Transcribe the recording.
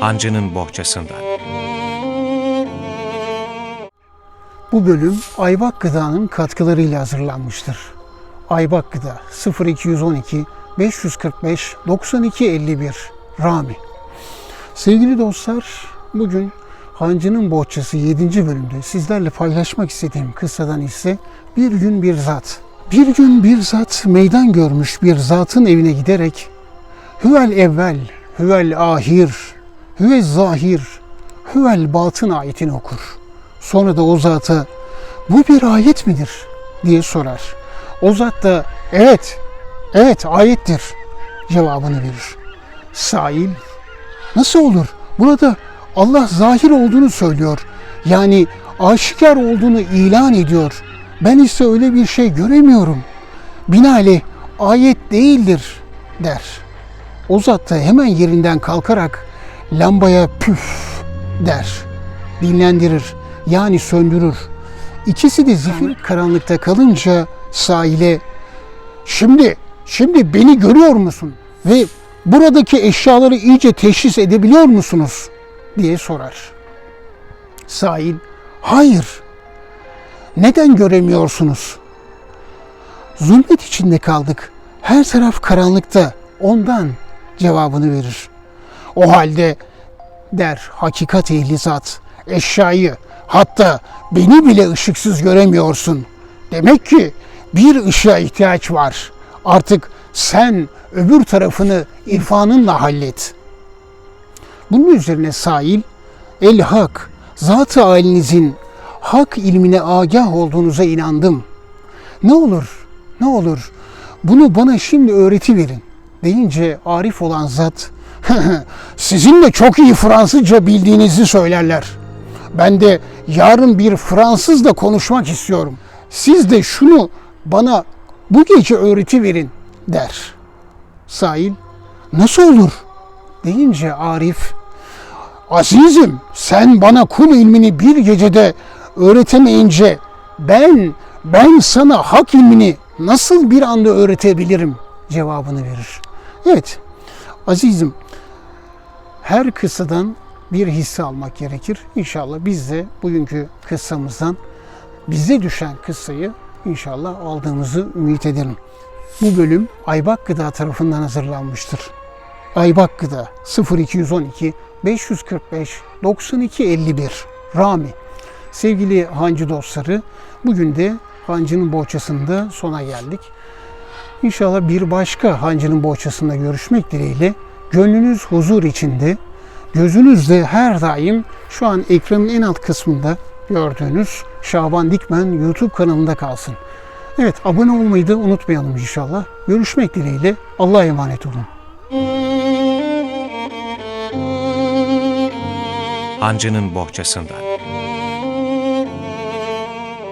Hancı'nın bohçasından. Bu bölüm Aybak Gıda'nın katkılarıyla hazırlanmıştır. Aybak Gıda 0212 545 92 51 Rami Sevgili dostlar, bugün Hancı'nın Bohçası 7. bölümde sizlerle paylaşmak istediğim kıssadan ise bir gün bir zat. Bir gün bir zat meydan görmüş bir zatın evine giderek Hüvel evvel, hüvel ahir, hüvel zahir, hüvel batın ayetini okur. Sonra da o zata bu bir ayet midir diye sorar. O zat da evet, evet ayettir cevabını verir. Sail nasıl olur? Burada Allah zahir olduğunu söylüyor. Yani aşikar olduğunu ilan ediyor. Ben ise öyle bir şey göremiyorum. Binaenaleyh ayet değildir der. O zat da hemen yerinden kalkarak lambaya püf der. Dinlendirir yani söndürür. İkisi de zifir karanlıkta kalınca sahile şimdi şimdi beni görüyor musun ve buradaki eşyaları iyice teşhis edebiliyor musunuz diye sorar. Sahil hayır neden göremiyorsunuz? Zulmet içinde kaldık. Her taraf karanlıkta. Ondan cevabını verir. O halde der hakikat ehli zat eşyayı hatta beni bile ışıksız göremiyorsun. Demek ki bir ışığa ihtiyaç var. Artık sen öbür tarafını irfanınla hallet. Bunun üzerine Sail, el hak, zat-ı halinizin hak ilmine agah olduğunuza inandım. Ne olur, ne olur bunu bana şimdi öğreti verin deyince arif olan zat, sizin de çok iyi Fransızca bildiğinizi söylerler. Ben de yarın bir Fransızla konuşmak istiyorum. Siz de şunu bana bu gece öğreti verin der. Sail nasıl olur deyince Arif Azizim sen bana kul ilmini bir gecede öğretemeyince ben ben sana hak ilmini nasıl bir anda öğretebilirim cevabını verir. Evet azizim her kıssadan bir hisse almak gerekir. İnşallah biz de bugünkü kıssamızdan bize düşen kıssayı inşallah aldığımızı ümit edelim. Bu bölüm Aybak Gıda tarafından hazırlanmıştır. Aybak Gıda 0212 545 92 51 Rami. Sevgili hancı dostları, bugün de hancının bohçasında sona geldik. İnşallah bir başka hancının bohçasında görüşmek dileğiyle gönlünüz huzur içinde, gözünüz de her daim şu an ekranın en alt kısmında gördüğünüz Şaban Dikmen YouTube kanalında kalsın. Evet abone olmayı da unutmayalım inşallah. Görüşmek dileğiyle Allah'a emanet olun. Hancı'nın bohçasından.